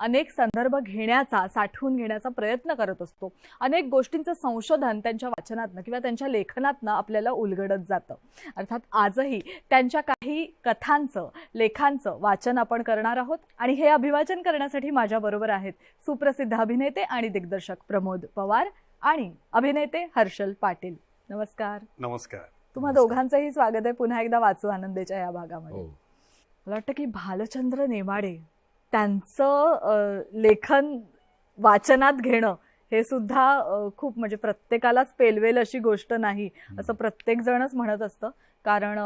अनेक संदर्भ घेण्याचा साठवून घेण्याचा प्रयत्न करत असतो. अनेक गोष्टींचं संशोधन त्यांच्या वाचनातनं किंवा त्यांच्या लेखनातनं आपल्याला उलगडत जातं. अर्थात आजही त्यांच्या काही कथांचं लेखांचं वाचन आपण करणार आहोत आणि हे अभिवाचन करण्यासाठी माझ्याबरोबर आहेत सुप्रसिद्ध अभिनेते आणि दिग्दर्शक प्रमोद पवार आणि अभिनेते हर्षल पाटील. नमस्कार. नमस्कार. तुम्हा दोघांचंही स्वागत आहे. पुन्हा एकदा वाचू आनंदेच्या या भागामध्ये. हो. मला वाटतं की भालचंद्र नेमाडे त्यांचं लेखन वाचनात घेणं हे सुद्धा खूप म्हणजे प्रत्येकालाच पेलवेल अशी गोष्ट नाही असं प्रत्येक जणच म्हणत असतं. कारण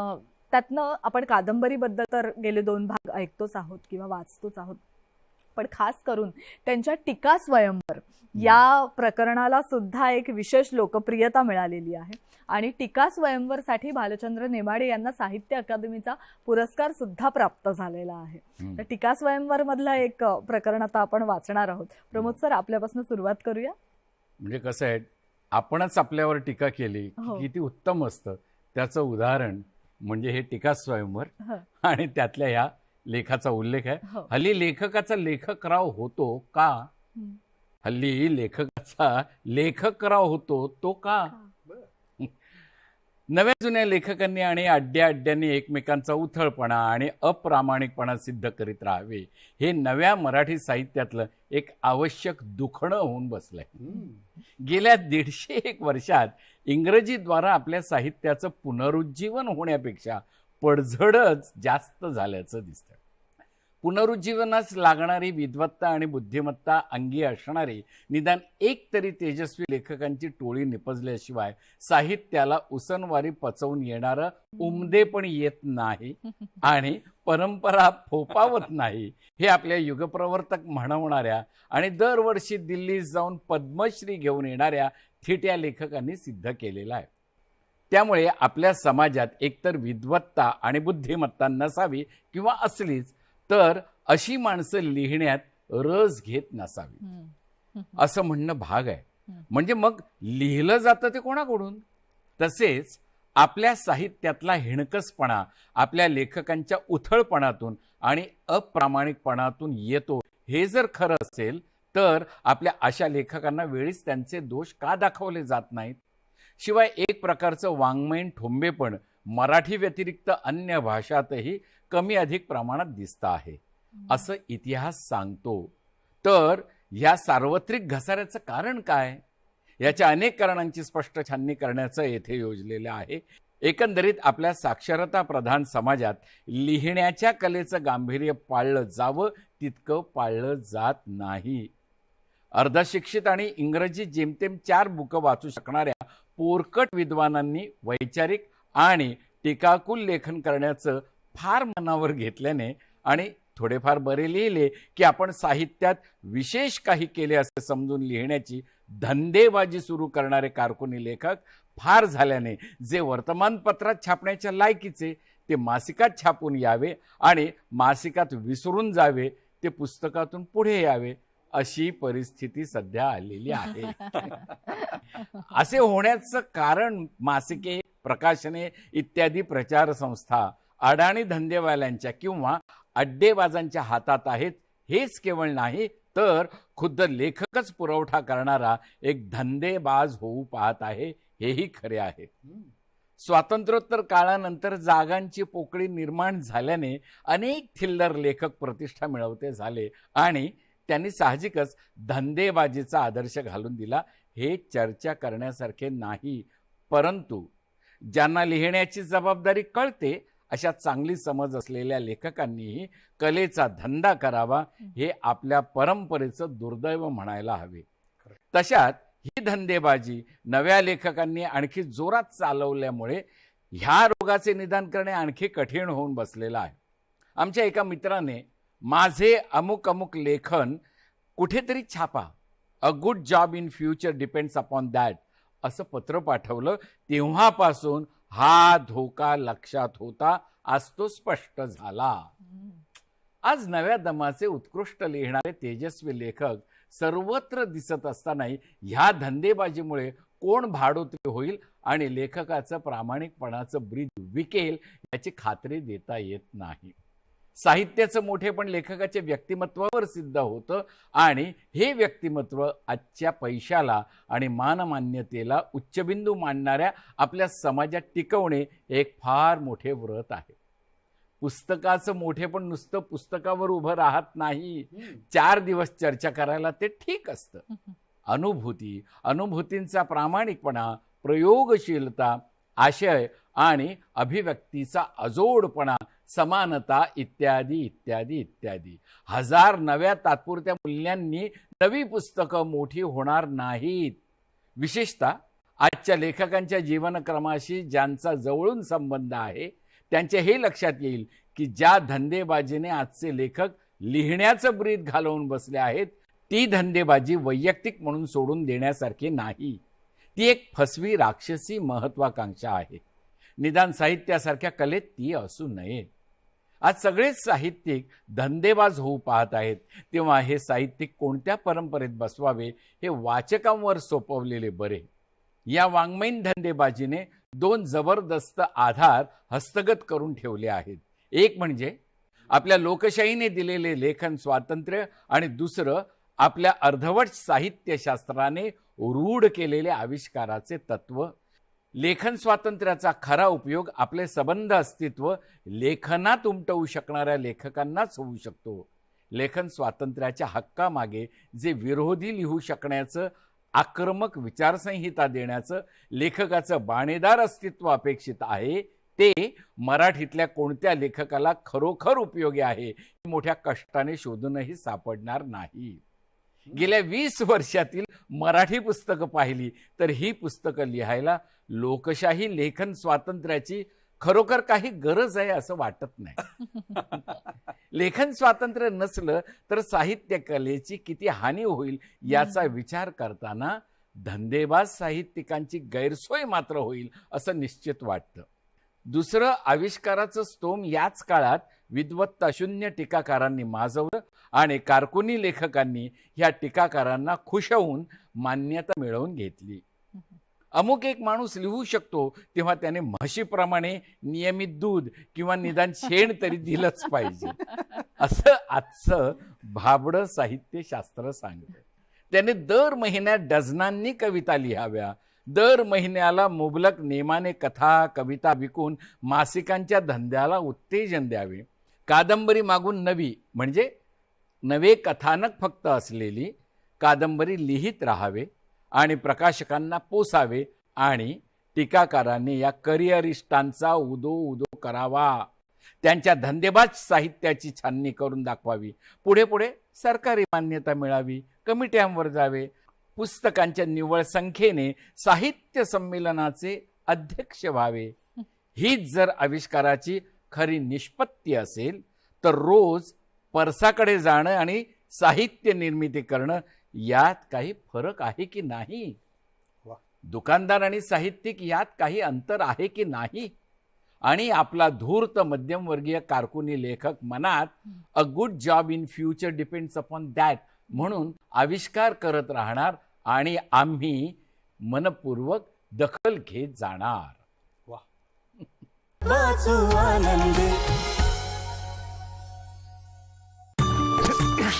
त्यातनं आपण कादंबरीबद्दल तर गेले दोन भाग ऐकतोच आहोत किंवा वाचतोच आहोत. पण खास करून त्यांच्या टीका स्वयंवर. या प्रकरणाला सुद्धा एक विशेष लोकप्रियता मिळालेली आहे. आणि टीका स्वयंवरसाठी भालचंद्र नेमाडे यांना साहित्य अकादमीचा पुरस्कार सुद्धा प्राप्त झालेला आहे. तर टीका स्वयंवर मधलं एक प्रकरण आता आपण वाचणार आहोत. प्रमोद सर आपल्यापासून सुरुवात करूया? म्हणजे कसं आहे आपणच आपल्यावर टीका केली की हो. किती उत्तम असतं. त्याचं उदाहरण म्हणजे हे टीका स्वयंवर. आणि त्यातल्या ह्या लेखाचा उल्लेख आहे. हो. हल्ली लेखकाचा लेखकराव होतो का? हं. हल्ली लेखकाचा लेखकराव होतो तो का? नव्या जुन्या लेखकांनी आणि अड्ड्या अड्ड्यांनी एकमेकांचा उथळपणा आणि अप्रामाणिकपणा सिद्ध करीत राहावे. हे नव्या मराठी साहित्यातलं एक आवश्यक दुखणं होऊन बसलंय. गेल्या दीडशे एक वर्षात इंग्रजीद्वारा आपल्या साहित्याचं पुनरुज्जीवन होण्यापेक्षा पडझडच जास्त झाल्याचं दिसतं पुनरुज्जीवनास लागणारी विद्वत्ता आणि बुद्धिमत्ता अंगी असणारी निदान एक तरी तेजस्वी लेखकांची टोळी निपजल्याशिवाय साहित्याला उसनवारी पचवून येणारं उमदे पण येत नाही आणि परंपरा फोपावत नाही हे आपल्या युगप्रवर्तक म्हणवणाऱ्या आणि दरवर्षी दिल्लीत जाऊन पद्मश्री घेऊन येणाऱ्या थिट्या लेखकांनी सिद्ध केलेलं आहे. त्यामुळे आपल्या समाजात एकतर विद्वत्ता आणि बुद्धिमत्ता नसावी किंवा असलीच तर अशी माणसं लिहिण्यात रस घेत नसावी. असं म्हणणं भाग आहे. म्हणजे मग लिहिलं जातं ते कोणाकडून? तसेच आपल्या साहित्यातला हिणकसपणा आपल्या लेखकांच्या उथळपणातून आणि अप्रामाणिकपणातून येतो हे जर खरं असेल तर आपल्या अशा लेखकांना वेळीच त्यांचे दोष का दाखवले जात नाहीत? शिवाय एक प्रकारचं वाङ्मयीन ठोंबेपण मराठी व्यतिरिक्त अन्य भाषातही कमी अधिक प्रमाणात दिसतं आहे. असं इतिहास सांगतो. तर या सार्वत्रिक घसाऱ्याचं कारण काय? याच्या अनेक कारणांची स्पष्ट छाननी करण्याचं येथे योजलेलं आहे. एकंदरीत आपल्या साक्षरता प्रधान समाजात लिहिण्याच्या कलेचं गांभीर्य पाळलं जावं तितकं पाळलं जात नाही. अर्धशिक्षित आणि इंग्रजी जेमतेम चार बुकं वाचू शकणाऱ्या पोरकट विद्वानांनी वैचारिक आणि टीकाकुल लेखन करण्याचं फार मनावर घेतल्याने आणि थोडेफार बरे लिहिले की आपण साहित्यात विशेष काही केले असे समजून लिहिण्याची धंदेबाजी सुरू करणारे कारकुनी लेखक फार झाल्याने जे वर्तमानपत्रात छापण्याच्या लायकीचे ते मासिकात छापून यावे आणि मासिकात विसरून जावे ते पुस्तकातून पुढे यावे. अशी परिस्थिती सध्या आलेली आहे. असे होण्याचं कारण मासिके प्रकाशने इत्यादी प्रचार संस्था अडाणी धंदेवाल्यांच्या किंवा अड्डेबाजांच्या हातात आहेत हेच केवळ नाही तर खुद्द लेखकच पुरवठा करणारा एक धंदेबाज होऊ पाहत आहे हेही खरे आहे. स्वातंत्र्योत्तर काळानंतर जागांची पोकळी निर्माण झाल्याने अनेक थिल्लर लेखक प्रतिष्ठा मिळवते झाले आणि त्यांनी साहजिकच धंदेबाजीचा आदर्श घालून दिला. हे चर्चा करण्यासारखे नाही. परंतु ज्यांना लिहिण्याची जबाबदारी कळते अशा चांगली समज असलेल्या लेखकांनीही कलेचा धंदा करावा हे आपल्या परंपरेचं दुर्दैव म्हणायला हवे. तशात ही धंदेबाजी नव्या लेखकांनी आणखी जोरात चालवल्यामुळे ह्या रोगाचे निदान करणे आणखी कठीण होऊन बसलेलं आहे. आमच्या एका मित्राने माझे अमुक अमुक लेखन कुठेतरी छापा. A good job in future depends upon that असं पत्र पाठवलं. तेव्हापासून हा धोका लक्षात होता. आज तो स्पष्ट झाला. आज नव्या दमाचे उत्कृष्ट लिहिणारे तेजस्वी लेखक सर्वत्र दिसत असतानाही ह्या धंदेबाजीमुळे कोण भाडोत्री होईल आणि लेखकाचं प्रामाणिकपणाचं ब्रीद विकेल याची खात्री देता येत नाही. साहित्याचं मोठेपण लेखकाच्या व्यक्तिमत्वावर सिद्ध होतं आणि हे व्यक्तिमत्व आजच्या पैशाला आणि मानमान्यतेला उच्चबिंदू मानणाऱ्या आपल्या समाजात टिकवणे एक फार मोठे व्रत आहे. पुस्तकाचं मोठेपण नुसतं पुस्तकावर उभं राहत नाही. चार दिवस चर्चा करायला ते ठीक असतं. अनुभूती अनुभूतींचा प्रामाणिकपणा प्रयोगशीलता आशय आणि अभिव्यक्तीचा अजोडपणा समानता इत्यादी इत्यादी इत्यादी. हजार नव्या तात्पुरत्या मूल्यांनी नवी पुस्तकं मोठी होणार नाहीत. विशेषतः आजच्या लेखकांच्या जीवनक्रमाशी ज्यांचा जवळून संबंध आहे त्यांचे हे लक्षात येईल की ज्या धंदेबाजीने आजचे लेखक लिहिण्याचं ब्रीद घालवून बसले आहेत ती धंदेबाजी वैयक्तिक म्हणून सोडून देण्यासारखी नाही. ती एक फसवी राक्षसी महत्वाकांक्षा आहे. निदान साहित्यासारख्या कलेत ती असू नये आज सगळेच साहित्यिक धंदेबाज होऊ पाहत आहेत. तेव्हा हे साहित्यिक कोणत्या परंपरेत बसवावे हे वाचकांवर सोपवलेले बरे. या वाङ्मयीन धंदेबाजीने दोन जबरदस्त आधार हस्तगत करून ठेवले आहेत. एक म्हणजे आपल्या लोकशाहीने दिलेले लेखन स्वातंत्र्य आणि दुसरं आपल्या अर्धवट साहित्यशास्त्राने रूढ केलेले आविष्काराचे तत्व लेखन स्वातंत्र्याचा खरा उपयोग आपले सबंध अस्तित्व लेखनात उमटवू शकणाऱ्या लेखकांनाच होऊ शकतो. लेखन स्वातंत्र्याच्या हक्कामागे जे विरोधी लिहू शकण्याचं आक्रमक विचारसंहिता देण्याचं लेखकाचं बाणेदार अस्तित्व अपेक्षित आहे ते मराठीतल्या कोणत्या लेखकाला खरोखर उपयोगी आहे हे मोठ्या कष्टाने शोधूनही सापडणार नाही. गेल्या वीस वर्षातील मराठी पुस्तकं पाहिली तर ही पुस्तकं लिहायला लोकशाही लेखन स्वातंत्र्याची खरोखर काही गरज आहे असं वाटत नाही. लेखन स्वातंत्र्य नसलं तर साहित्य कलेची किती हानी होईल याचा विचार करताना धंदेबाज साहित्यिकांची गैरसोय मात्र होईल असं निश्चित वाटतं. दुसरं आविष्काराचं स्तोम याच काळात विद्वत्ताशून्य टीकाकारांनी माजवलं आणि कारकुनी लेखकांनी ह्या टीकाकारांना खुश होऊन मान्यता मिळवून घेतली. अमुक एक माणूस लिहू शकतो तेव्हा त्याने म्हशीप्रमाणे नियमित दूध किंवा निदान शेण तरी दिलंच पाहिजे. असं आजचं भाबडं साहित्यशास्त्र सांगतं. त्याने दर महिन्यात डझनांनी कविता लिहाव्या. दर महिन्याला मुबलक नेमाने कथा कविता विकून मासिकांच्या धंद्याला उत्तेजन द्यावे. कादंबरी मागून नवी म्हणजे नवे कथानक फक्त असलेली कादंबरी लिहित राहावे आणि प्रकाशकांना पोसावे आणि टीकाकारांनी या करिअरिस्टांचा उदो उदो करावा. त्यांच्या धंदेबाज साहित्याची छाननी करून दाखवावी. पुढे पुढे सरकारी मान्यता मिळावी कमिट्यांवर जावे. पुस्तकांच्या निव्वळ संख्येने साहित्य संमेलनाचे अध्यक्ष व्हावे. हीच जर आविष्काराची खरी निष्पत्ती असेल तर रोज परसाकडे जाणं आणि साहित्य निर्मिती करणं यात काही फरक आहे की नाही. दुकानदार आणि साहित्यिक यात काही अंतर आहे की नाही? आणि आपला धूर्त मध्यमवर्गीय कारकुनी लेखक मनात a good job in future depends upon that म्हणून आविष्कार करत राहणार आणि आम्ही मनपूर्वक दखल घेत जाणार. वाचू आनंदी.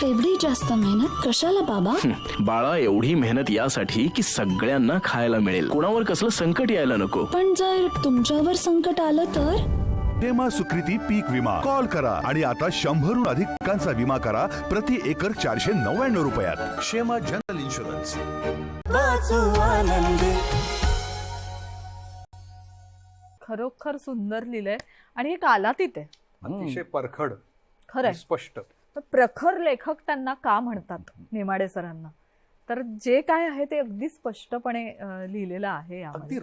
एवढी जास्त मेहनत कशाला बाबा? बाळा एवढी मेहनत यासाठी की सगळ्यांना खायला मिळेल. कोणावर कसलं संकट यायला नको. पण जर तुमच्यावर संकट आलं तर? हेमा सुकृती पीक विमा. कॉल करा आणि आता शंभरहून अधिक पिकांचा विमा करा प्रति एकर चारशे नव्याण्णव रुपयात. शेमा जनरल इन्शुरन्स. वाचू आनंदी. खरोखर सुंदर लिहिलंय आणि हे कालातीत आहे. अतिशय परखड. आणि स्पष्ट. तर प्रखर लेखक त्यांना का म्हणतात नेमाडे सरांना? तर जे काय आहे ते अगदी स्पष्टपणे लिहिलेलं आहे अगदी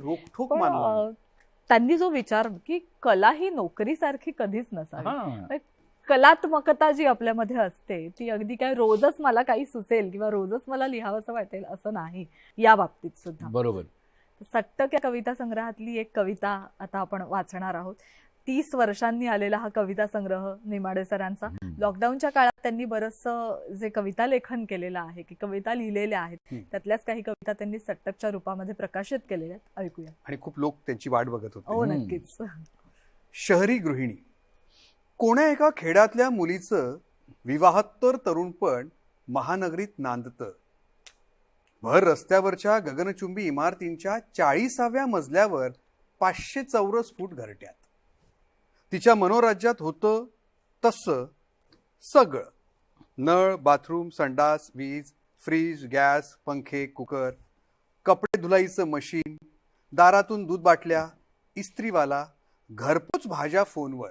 अं, त्यांनी जो विचार की कला ही नोकरीसारखी कधीच नसावी. हां. कलात्मकता जी आपल्यामध्ये असते ती अगदी काय रोजच मला काही सुचेल किंवा रोजच मला लिहावंसं वाटेल असं नाही. या बाबतीत सुद्धा. बरोबर. सट्टक या कविता संग्रहातली एक कविता आता आपण वाचणार आहोत. तीस वर्षांनी आलेला हा कविता संग्रह नेमाडे सरांचा. लॉकडाऊनच्या काळात त्यांनी बरंचसं जे कविता लेखन केलेलं आहे की कविता लिहिलेल्या आहेत. त्यातल्याच काही कविता त्यांनी सट्टकच्या रूपामध्ये प्रकाशित केलेल्या आहेत. ऐकूया. आणि खूप लोक त्यांची वाट बघत हो होते हम्म. नक्कीच. शहरी गृहिणी. कोण्या एका खेड्यातल्या मुलीचं विवाहत्तर तरुणपण महानगरीत नांदतं? भर रस्त्यावरच्या गगनचुंबी इमारतींच्या चाळीसाव्या मजल्यावर पाचशे चौरस फूट घरट्यात. तिच्या मनोराज्यात होतं तसं सगळं. नळ बाथरूम संडास वीज फ्रीज गॅस पंखे कुकर कपडे धुलाईचं मशीन दारातून दूध बाटल्या इस्त्रीवाला घरपोच भाज्या फोनवर.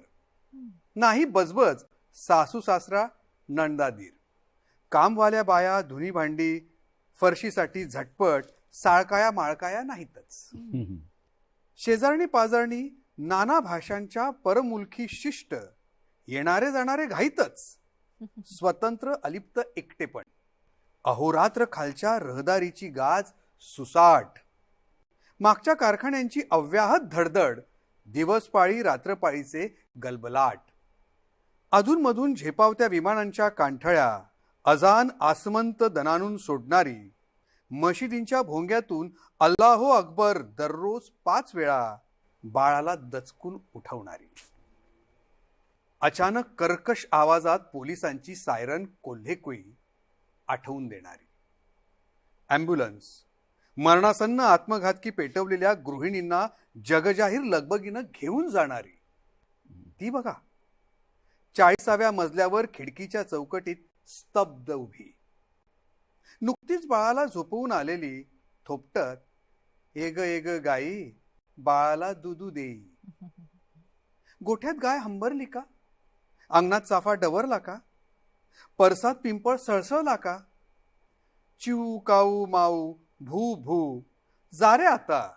नाही बजबज सासू सासरा नंदादीर. कामवाल्या बाया धुनी भांडी फरशीसाठी झटपट साळकाया माळकाया नाहीतच. शेजारणी पाजारणी नाना भाषांच्या परमुलकी शिष्ट येणारे जाणारे घाईतच. स्वतंत्र अलिप्त एकटेपण. अहोरात्र खालच्या रहदारीची गाज सुसाट. मागच्या कारखान्यांची अव्याहत धडधड दिवसपाळी रात्रपाळीचे गलबलाट. अधूनमधून झेपावत्या विमानांच्या कांठळ्या अजान आसमंत दनानून सोडणारी मशिदींच्या भोंग्यातून अल्लाहो अकबर दररोज पाच वेळा बाळाला दचकून उठवणारी. अचानक कर्कश आवाजात पोलिसांची सायरन कोल्हेकुई आठवून देणारी. ॲम्ब्युलन्स मरणासन्न आत्मघातकी पेटवलेल्या गृहिणींना जगजाहीर लगबगीनं घेऊन जाणारी. ती बघा चाळीसाव्या मजल्यावर खिडकीच्या चौकटीत स्तब्ध उभी. नुकतीच बाळाला झोपवून आलेली थोपटत एग एग गाई बाळाला दुधू देई गोठ्यात गाय हंबरली का? अंगणात चाफा डवरला का? परसात पिंपळ सळसळला का? चिऊ काऊ माऊ भू भू जारे आता.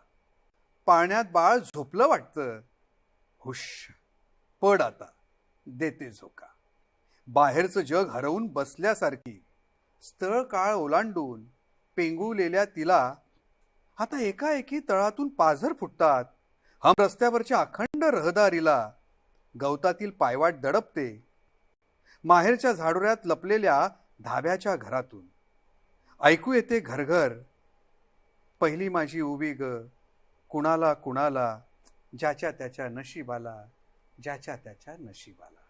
पाण्यात बाळ झोपलं वाटतं. हुश पड आता देते झोका. बाहेरचं जग हरवून बसल्यासारखी. स्थळ काळ ओलांडून पेंगुलेल्या तिला आता एकाएकी तळातून पाझर फुटतात. हम रस्त्यावरच्या अखंड रहदारीला गवतातील पायवाट दडपते. माहेरच्या झाडोऱ्यात लपलेल्या धाब्याच्या घरातून. ऐकू येते घरघर पहिली माझी उभी ग कुणाला कुणाला ज्याच्या त्याच्या नशिबाला ज्याच्या त्याच्या नशिबाला.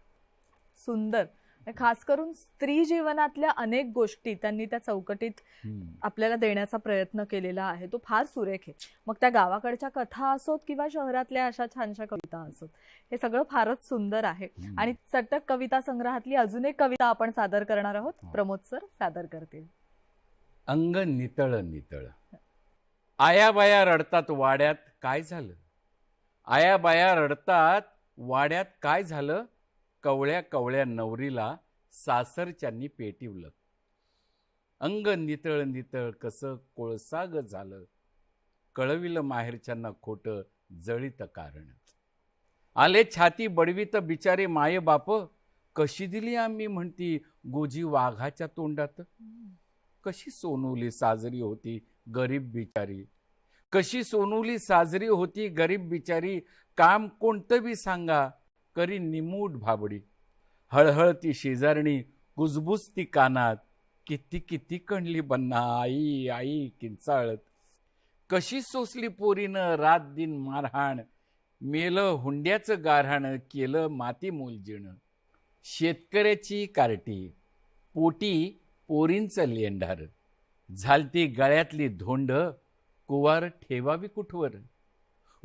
सुंदर. खास करून स्त्री जीवनातल्या अनेक गोष्टी त्यांनी त्या चौकटीत आपल्याला देण्याचा प्रयत्न केलेला आहे. तो फार सुरेख आहे. मग त्या गावाकडच्या कथा असोत किंवा शहरातल्या अशा छानशा कविता असोत हे सगळं फारच सुंदर आहे. आणि चटक कविता संग्रहातली अजून एक कविता आपण सादर करणार आहोत. प्रमोद सर सादर करतील. अंग नितळ नितळ. आया बाया रडतात वाड्यात काय झालं? आया बाया रडतात वाड्यात काय झालं? कवळ्या कवळ्या नवरीला सासरच्यांनी पेटिवलं. अंग नितळ नितळ कसं कोळसाग झालं. कळविलं माहेरच्यांना खोटं जळीत कारण. आले छाती बडवीत बिचारे माये बाप कशी दिली आम्ही म्हणती गोजी वाघाच्या तोंडात? कशी सोनवली साजरी होती गरीब बिचारी? कशी सोनवली साजरी होती गरीब बिचारी? काम कोणतं बी सांगा. करी निमूट भाबडी. हळहळती शेजारणी कुजबुजती कानात. किती किती कणली बन्ना आई आई किंचाळत. कशी सोसली पोरीनं रात दिन मारहाण. मेलं हुंड्याचं गारहाण केलं माती मोलजीनं शेतकऱ्याची कार्टी पोटी पोरींचं लेंढार. झालती गळ्यातली धोंड कुवार ठेवावी कुठवर?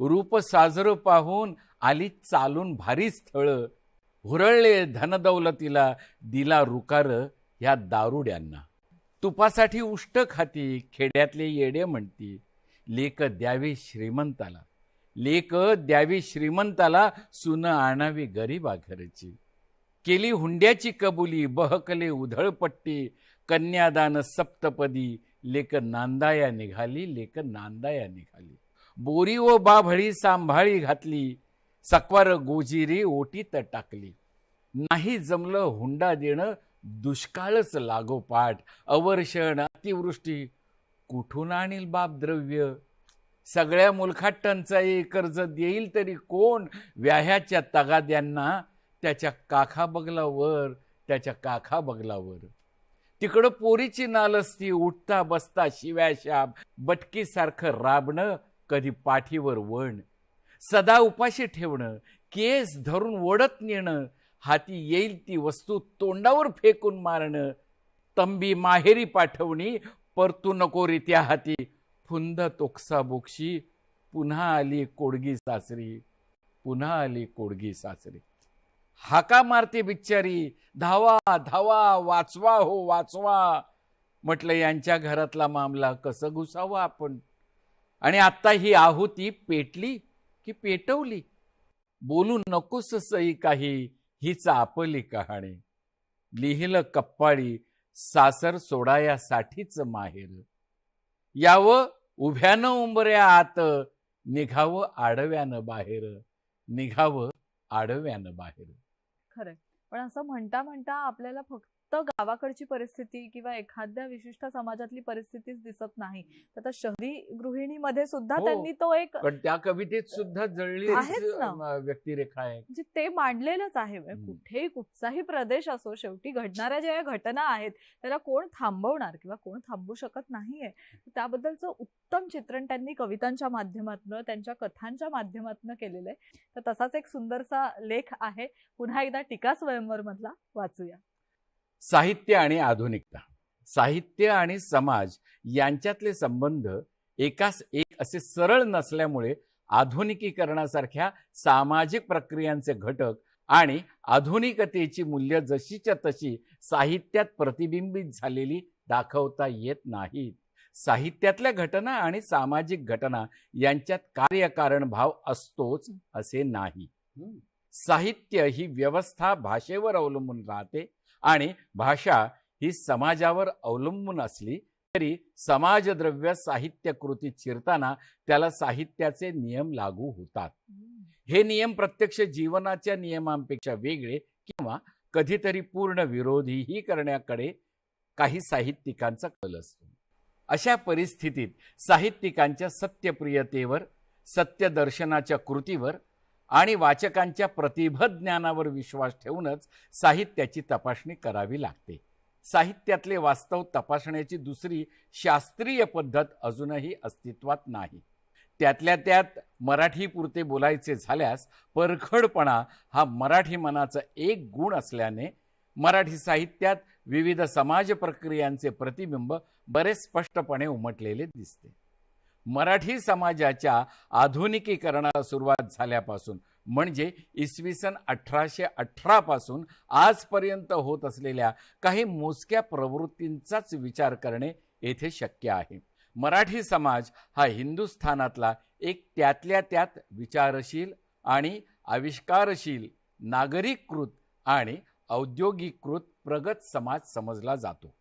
रूप साजरं पाहून आली चालून भारी स्थळं. हुरळले धनदौलतीला दिला रुकार ह्या दारुड्यांना. तुपासाठी उष्ट खाती खेड्यातले येडे म्हणती. लेक द्यावी श्रीमंताला. लेक द्यावी श्रीमंताला सुन आणावी गरीबा घरची केली हुंड्याची कबुली बहकले उधळपट्टी. कन्यादान सप्तपदी लेक नांदाया निघाली लेक नांदाया निघाली. बोरी व बाभळी सांभाळी घातली सकवार गोजिरी ओटीत टाकली. नाही जमलं हुंडा देणं दुष्काळच लागोपाठ अवर्षण अतिवृष्टी. कुठून आणील बाप द्रव्य? सगळ्या मुलखात टंचाई कर्ज देईल तरी कोण? व्याह्याच्या तगाद्यांना त्याच्या काखा बगलावर त्याच्या काखा बगलावर. तिकडं पोरीची नालस्ती उठता बसता शिव्याशाप बटकीसारखं राबणं कधी पाठीवर वण सदा उपाशी ठेवणं केस धरून ओढत नेणं हाती येईल ती वस्तू तोंडावर फेकून मारणं तंबी माहेरी पाठवणी परतू नको रित्या हाती. फुंद तोकसा बोक्षी पुन्हा आली कोडगी सासरी पुन्हा आली कोडगी सासरी. हाका मारते बिच्चारी धावा धावा वाचवा हो वाचवा. म्हटलं यांच्या घरातला मामला कसं घुसावं आपण? आणि आता ही आहुती पेटली की पेटवली? बोलू नकोस सई काही हीच आपली कहाणी. लिहिलं कप्पाळी सासर सोडायासाठीच माहेर. यावं उभ्यानं उंबऱ्या आत निघावं आडव्यानं बाहेर. निघावं आडव्यानं बाहेर. खरं पण असं म्हणता म्हणता आपल्याला फक्त गावाकडची परिस्थिती किंवा एखाद्या विशिष्ट समाजातली परिस्थितीच दिसत नाही तर शहरी गृहिणीमध्ये सुद्धा हो. त्यांनी तो एक पण त्या कवितेत सुद्धा जळली आहेच ना. व्यक्तिरेखा आहे म्हणजे ते मांडलेलंच आहे म्हणजे. कुठेही कुठचाही प्रदेश असो शेवटी घडणाऱ्या ज्या घटना आहेत त्याला कोण थांबवणार किंवा कोण थांबवू शकत नाहीये त्याबद्दलचं उत्तम चित्रण त्यांनी कवितांच्या माध्यमातून त्यांच्या कथांच्या माध्यमातून केलेलं आहे तर तसाच एक सुंदरसा लेख आहे पुन्हा एकदा टीका स्वयंवर मधला वाचूया साहित्य आणि आधुनिकता. साहित्य आणि समाज यांच्यातले संबंध एकास एक असे सरळ नसल्यामुळे आधुनिकीकरणासारख्या सामाजिक प्रक्रियांचे घटक आणि आधुनिकतेची मूल्य जशीच्या तशी साहित्यात प्रतिबिंबित झालेली दाखवता येत नाहीत. साहित्यातल्या घटना आणि सामाजिक घटना यांच्यात कार्यकारण भाव असतोच असे नाही. साहित्य ही व्यवस्था भाषेवर अवलंबून राहते आणि भाषा ही समाजावर अवलंबून असली तरी समाजद्रव्य साहित्य कृती चिरताना त्याला साहित्याचे नियम लागू होतात. हे नियम प्रत्यक्ष जीवनाच्या नियमांपेक्षा वेगळे किंवा कधीतरी पूर्ण विरोधीही करण्याकडे काही साहित्यिकांचा कल असतो. अशा परिस्थितीत साहित्यिकांच्या सत्यप्रियतेवर सत्यदर्शनाच्या कृतीवर आणि वाचकांच्या प्रतिभज्ञानावर विश्वास ठेवूनच साहित्याची तपासणी करावी लागते. साहित्यातले वास्तव तपासण्याची दुसरी शास्त्रीय पद्धत अजूनही अस्तित्वात नाही. त्यातल्या त्यात मराठीपुरते बोलायचे झाल्यास परखडपणा हा मराठी मनाचा एक गुण असल्याने मराठी साहित्यात विविध समाज प्रक्रियांचे प्रतिबिंब बरेच स्पष्टपणे उमटलेले दिसते. मराठी समाजाच्या आधुनिकीकरणाला सुरुवात झाल्यापासून म्हणजे इसवी सन अठराशे अठरा पासून आजपर्यंत होत असलेल्या काही मोजक्या प्रवृत्तींचाच विचार करणे येथे शक्य आहे. मराठी समाज हा हिंदुस्थानातला एक त्यातल्या त्यात विचारशील आणि आविष्कारशील नागरिककृत आणि औद्योगिककृत प्रगत समाज समजला जातो.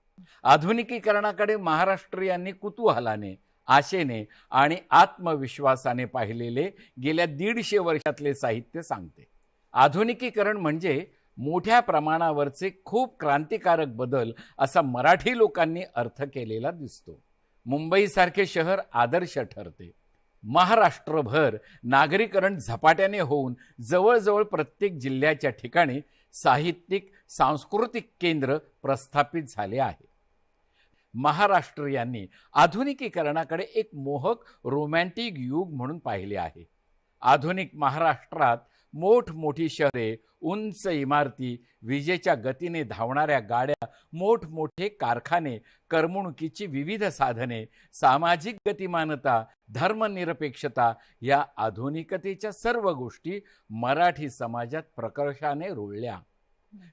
आधुनिकीकरणाकडे महाराष्ट्रीयांनी कुतूहलाने आशेने आणि आत्मविश्वासाने पाहिलेले गेल्या दीडशे वर्षातले साहित्य सांगते. आधुनिकीकरण म्हणजे मोठ्या प्रमाणावरचे खूप क्रांतिकारक बदल असा मराठी लोकांनी अर्थ केलेला दिसतो. मुंबईसारखे शहर आदर्श ठरते. महाराष्ट्रभर नागरीकरण झपाट्याने होऊन जवळजवळ प्रत्येक जिल्ह्याच्या ठिकाणी साहित्यिक सांस्कृतिक केंद्र प्रस्थापित झाले आहे. महाराष्ट्र यांनी आधुनिकीकरणाकडे एक मोहक रोमॅन्टिक युग म्हणून पाहिले आहे. आधुनिक महाराष्ट्रात मोठमोठी शहरे उंच इमारती विजेच्या गतीने धावणाऱ्या गाड्या मोठमोठे कारखाने करमणुकीची विविध साधने सामाजिक गतिमानता धर्मनिरपेक्षता या आधुनिकतेच्या सर्व गोष्टी मराठी समाजात प्रकर्षाने रुळल्या.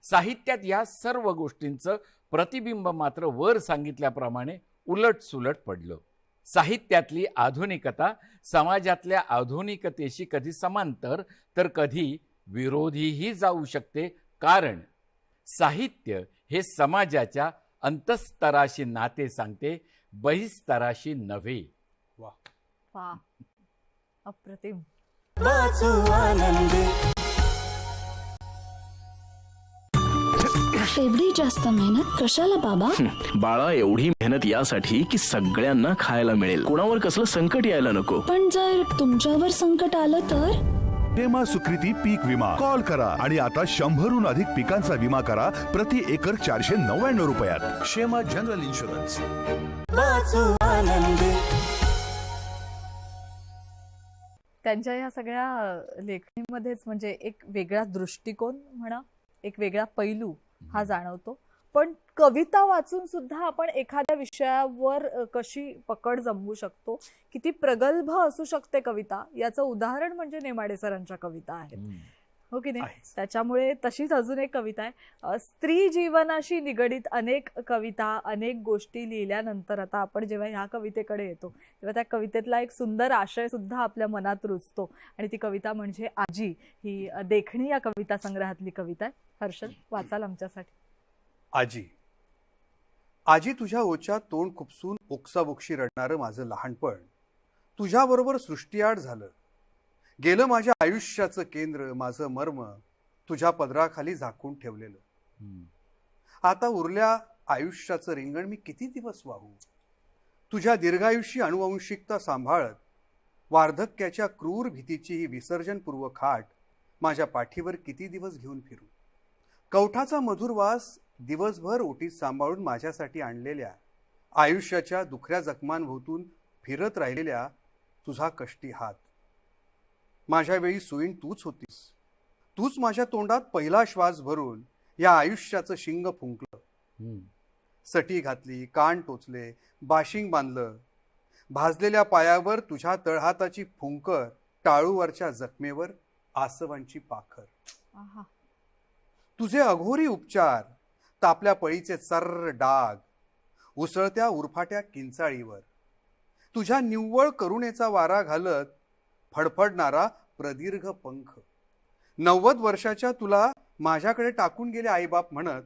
साहित्यात या सर्व गोष्टींचं प्रतिबिंब मात्र वर सांगितल्याप्रमाणे उलट सुलट पडलं. साहित्यातली आधुनिकता समाजातल्या आधुनिकतेशी कधी समांतर तर कधी विरोधीही जाऊ शकते. कारण साहित्य हे समाजाच्या अंतस्तराशी नाते सांगते बहिस्तराशी नव्हे. वा अप्रतिम. एवढी जास्त मेहनत कशाला बाबा? बाळा एवढी मेहनत यासाठी की सगळ्यांना खायला मिळेल. कोणावर कसलं संकट यायला नको. पण जर तुमच्यावर संकट आलं तर? हेमा सुकृती पीक विमा. कॉल करा आणि आता शंभरहून अधिक पिकांचा विमा करा प्रति एकर चारशे नव्याण्णव रुपयात. शेमा जनरल इन्शुरन्स. त्यांच्या ह्या सगळ्या लेखणीमध्येच म्हणजे एक वेगळा दृष्टिकोन म्हणा एक वेगळा पैलू हा जाणवतो. पण कविता वाचून सुद्धा आपण एखाद्या विषयावर कशी पकड जमवू शकतो? किती प्रगल्भ असू शकते कविता? याचं उदाहरण म्हणजे नेमाडे सरांच्या कविता आहेत. हो की नाही. त्याच्यामुळे तशीच अजून एक कविता आहे. स्त्री जीवनाशी निगडीत अनेक कविता अनेक गोष्टी लिहिल्यानंतर आता आपण जेव्हा ह्या कवितेकडे येतो तेव्हा त्या कवितेतला एक सुंदर आशय सुद्धा आपल्या मनात रुजतो. आणि ती कविता म्हणजे आजी. ही देखणी या कविता संग्रहातली कविता आहे. हर्षद वाचाल आमच्यासाठी. आजी. आजी तुझ्या ओच्यात तोंड खुपसून ओक्साबोक्षी रडणारं माझं लहानपण. तुझ्याबरोबर सृष्टियाड झालं. गेलं माझ्या आयुष्याचं केंद्र माझं मर्म तुझ्या पदराखाली झाकून ठेवलेलं. हम्म. आता उरल्या आयुष्याचं रिंगण मी किती दिवस वाहू? तुझ्या दीर्घायुषी अनुवंशिकता सांभाळत वार्धक्याच्या क्रूर भीतीची ही विसर्जनपूर्व खाट माझ्या पाठीवर किती दिवस घेऊन फिरू? कवठाचा मधुर वास दिवसभर ओटीत सांभाळून माझ्यासाठी आणलेल्या आयुष्याच्या दुखऱ्या जखमांभोवतून फिरत राहिलेल्या तुझा कष्टी हात. माझ्या वेळी सुईण तूच होतीस. तूच माझ्या तोंडात पहिला श्वास भरून या आयुष्याचं शिंग फुंकलं. हम्म. सटी घातली कान टोचले बाशिंग बांधलं. भाजलेल्या पायावर तुझ्या तळहाताची फुंकर टाळूवरच्या जखमेवर आसवांची पाखर. आहा. तुझे अघोरी उपचार तापल्या पळीचे चर्र डाग उसळत्या उरफाट्या किंचाळीवर. तुझ्या निव्वळ करुणेचा वारा घालत फडफडणारा प्रदीर्घ पंख. नव्वद वर्षाच्या तुला माझ्याकडे टाकून गेले आईबाप म्हणत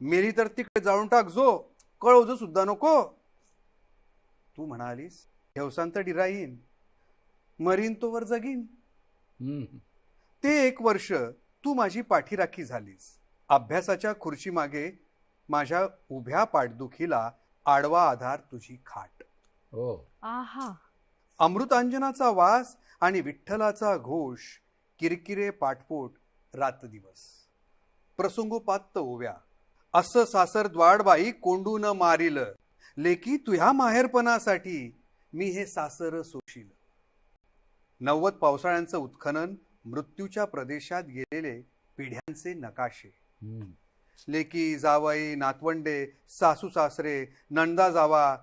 मेली तर तिकडे जाळून टाक जो कळवजो सुद्धा नको. तू म्हणालीस ठेवसान तर डिराईन मरीन तोवर जगीन. ते एक वर्ष तू माझी पाठीराखी झालीस. अभ्यासाच्या खुर्चीमागे माझ्या उभ्या पाठदुखीला आडवा आधार तुझी खाट. हो. आहा. अमृतांजनाचा वास आणि विठ्ठलाचा घोष किरकिरे पाठपोट रात दिवस. प्रसंगोपात्त ओव्या. असं सासर द्वाडबाई कोंडून मारिल. लेकी तुह्या माहेरपणासाठी मी हे सासर सोशील. नव्वद पावसाळ्यांचं उत्खनन मृत्यूच्या प्रदेशात गेलेले पिढ्यांचे नकाशे. लेकी जावई नातवंडे सासू सासरे नंदा जावा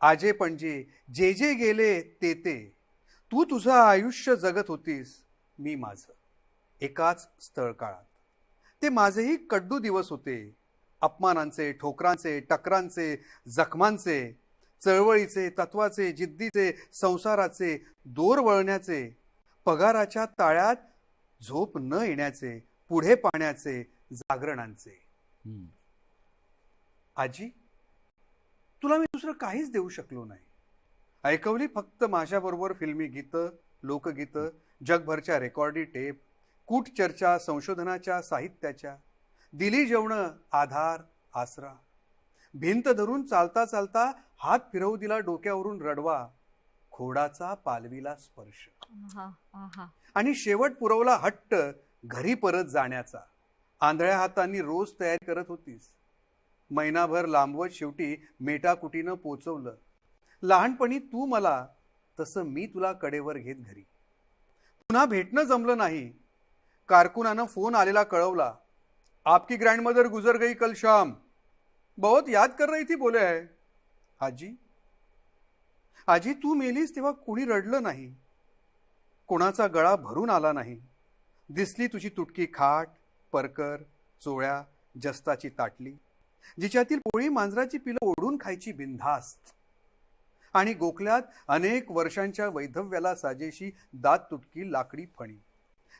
आजे पणजे जे जे गेले ते ते. तू तुझं आयुष्य जगत होतीस मी माझं. एकाच स्थळ काळात ते माझेही कडू दिवस होते. अपमानांचे ठोकरांचे टकरांचे जखमांचे चळवळीचे तत्वाचे जिद्दीचे संसाराचे दोर वळण्याचे पगाराच्या ताळ्यात झोप न येण्याचे पुढे पाहण्याचे जागरणांचे. हम्म. आजी तुला मी दुसरं काहीच देऊ शकलो नाही. ऐकवली फक्त माझ्याबरोबर फिल्मी गीतं लोकगीतं जगभरच्या रेकॉर्डी टेप कूट चर्चा संशोधनाच्या साहित्याच्या. दिली जेवणं आधार आसरा. भिंत धरून चालता चालता हात फिरवू दिला डोक्यावरून रडवा खोडाचा पालवीला स्पर्श. आणि शेवट पुरवला हट्ट घरी परत जाण्याचा. आंधळ्या हातांनी रोज तयारी करत होतीस. महिनाभर लांबवत शेवटी मेटाकुटीनं पोचवलं. लहानपणी तू मला तसं मी तुला कडेवर घेत घरी. पुन्हा भेटणं जमलं नाही. कारकुनानं फोन आलेला कळवला. आपकी ग्रँडमदर गुजर गई कल शाम. बहुत याद कर रही थी बोले है. आजी? आजी तू मेलीस तेव्हा कुणी रडलं नाही. कोणाचा गळा भरून आला नाही. दिसली तुझी तुटकी खाट परकर चोळ्या जस्ताची ताटली. जिच्यातील पोळी मांजराची पिलं ओढून खायची बिनधास्त. आणि गोखल्यात अनेक वर्षांच्या वैधव्याला साजेशी दात तुटकी लाकडी फणी.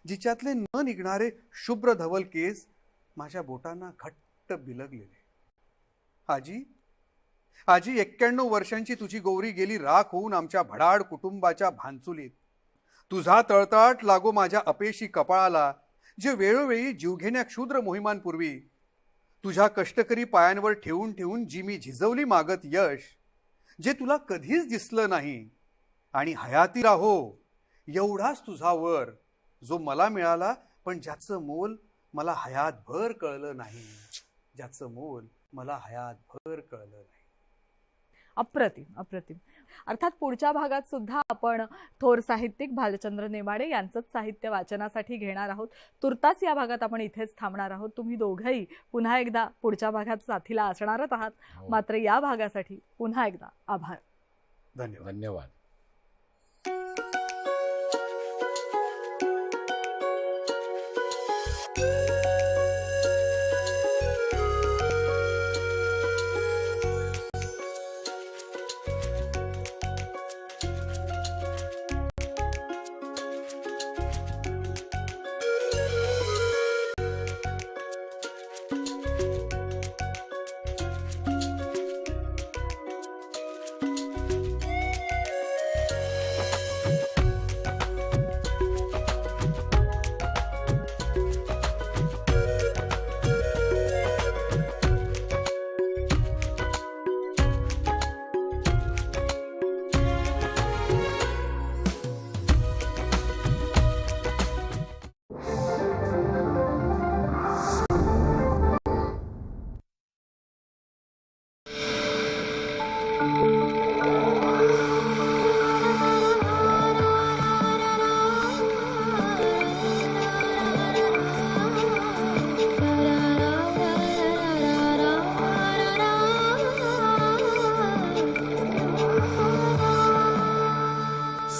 जिच्यातले न निघणारे शुभ्र धवल केस माझ्या बोटांना घट्ट बिलगलेले. आजी आजी एक्क्याण्णव वर्षांची तुझी गौरी गेली राख होऊन आमच्या भडाड कुटुंबाच्या भांचुलीत. तुझा तळतळाट लागो माझ्या अपेशी कपाळाला जे वेळोवेळी जीवघेण्या क्षुद्र मोहिमांपूर्वी तुझ्या कष्टकरी पायांवर ठेवून ठेवून जी मी झिजवली मागत यश जे तुला कधीच दिसलं नाही आणि हयाती राहो एवढाच तुझा वर जो मला मिळाला पण ज्याचं मोल मला हयातभर कळलं नाही. ज्याचं मोल मला हयातभर कळलं नाही. अप्रतिम अप्रतिम. अर्थात पुढच्या भागात सुद्धा आपण थोर साहित्यिक भालचंद्र नेमाडे यांचंच साहित्य वाचनासाठी घेणार आहोत. तुर्तास या भागात आपण इथेच थांबणार आहोत. तुम्ही दोघंही पुन्हा एकदा पुढच्या भागात साथीला असणारच आहात. हो. मात्र या भागासाठी पुन्हा एकदा आभार. धन्यवाद. धन्यवाद.